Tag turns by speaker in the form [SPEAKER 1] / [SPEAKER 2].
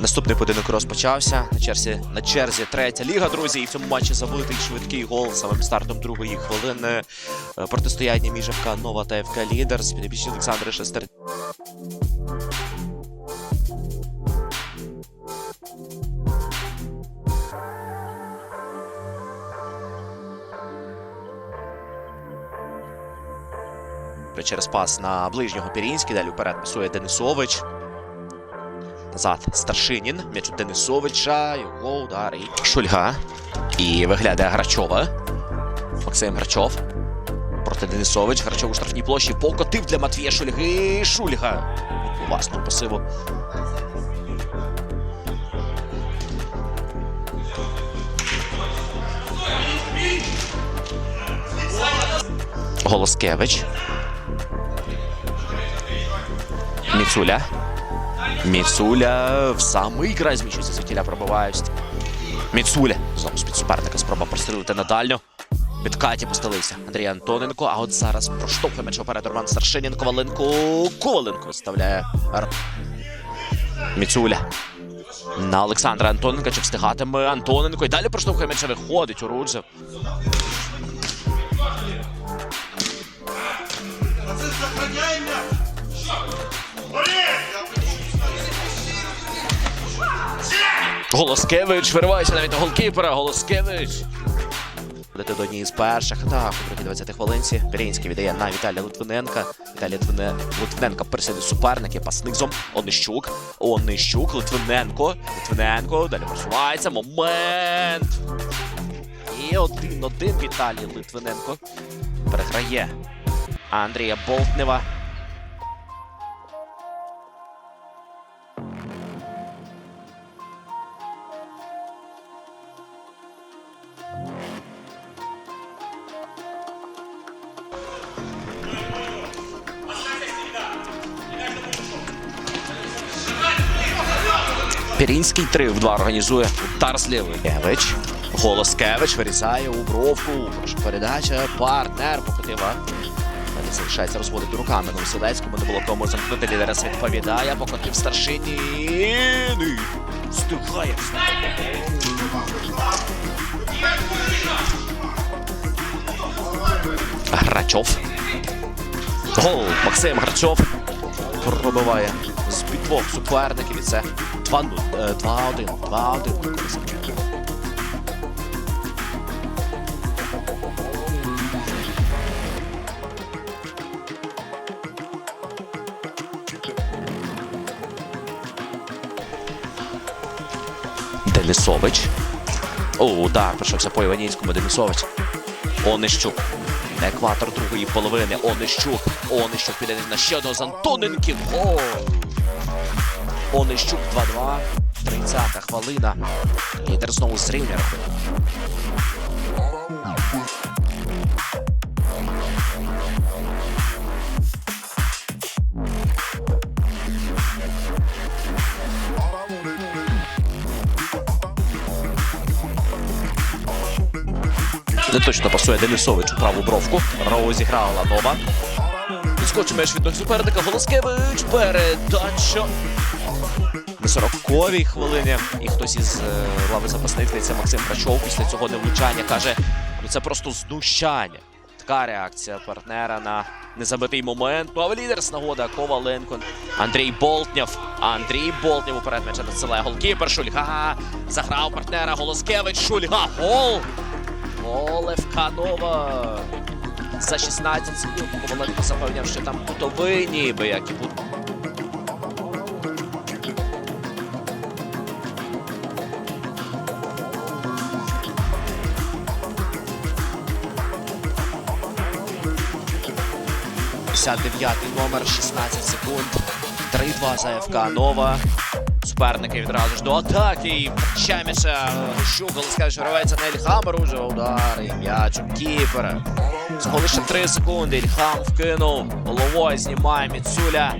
[SPEAKER 1] Наступний поєдинок розпочався. На черзі, на черзі третя ліга, друзі. І в цьому матчі забитий швидкий гол самим стартом другої хвилини. Е, Протистояння між ФК Нова та ФК з підопічні Олександра Шестер. Через пас на ближнього Пірінський. Далі вперед пасує Денисович. Назад Старшинін. М'яч у Денисовича. Його удар і Шульга. І виглядає Грачова. Максим Грачов. Проти Денисович. Грачов у штрафній площі. Покотив для Матвія Шульги. Шульга. Власного пасиву. Голоскевич. Міцуля. Міцуля в самий край зміщується звідтіля пробивають. Міцуля. Знову з під суперника спроба прострілити на дальню. Під Каті постелився Андрій Антоненко. А от зараз проштовхує м'яч вперед Роман Старшинін. Коваленко. Коваленко виставляє. Міцуля. На Олександра Антоненка. Чи встигатиме Антоненко? І далі проштовхує м'яча. Виходить у Руджев. Голоскевич виривається навіть на голкіпера. Голоскевич. Будете до однієї з перших атак у другій 20 хвилинці. Пірінський віддає на Віталія Литвиненка. Віталій Литвине... Литвиненка переслідує суперники. Пас низом. Онищук. Онищук. Литвиненко. Литвиненко. Далі просувається. Момент. І один-один Віталій Литвиненко. Переграє Андрія Болтнева. Пірінський 3 в 2 організує удар з лівої. Кевич. Голоскевич вирізає у бровку. Передача. Партнер покотива. Залишається розводити руками. Новоселецькому не було кому замкнути. Лідерес відповідає. Покотив старшині. І Грачов. Гол. Максим Грачов пробиває з під двох суперників. І це 2-0. е, 2-1. 2-1. Денисович. О, удар прийшовся по Іванівському. Денисович. Онищук. Екватор другої половини. Онищук. Онищук піде на ще одного з Антоненків. Гол! Онищук 2-2. 30-та хвилина. Лідер знову рахунок. Не точно пасує Денисович у праву бровку. Розіграла нова. Відскочив м'яч від ніг суперника. Голоскевич. Передача. На 40-й хвилині. І хтось із е, лави запасних здається Максим Крачов після цього невлучання каже: ну це просто знущання. Така реакція партнера на незабитий момент. Ну а лідер нагода Коваленко. Андрій Болтнєв. Андрій Болтнєв уперед м'яча надсилає голкіпер. Шульга. Заграв партнера Голоскевич. Шульга. Гол. Гол ФК Нова. За 16 секунд Коваленко запевняв, що там кутовий ніби, як і тут. й номер 16 секунд. 3-2 за ФК Нова. Суперники відразу ж до атаки. І Чаміша скаже, що рветься на Ельхамер Уже удар і м'яч у кіпера. Всього лише 3 секунди. Ільхам вкинув. Головою знімає Міцуля.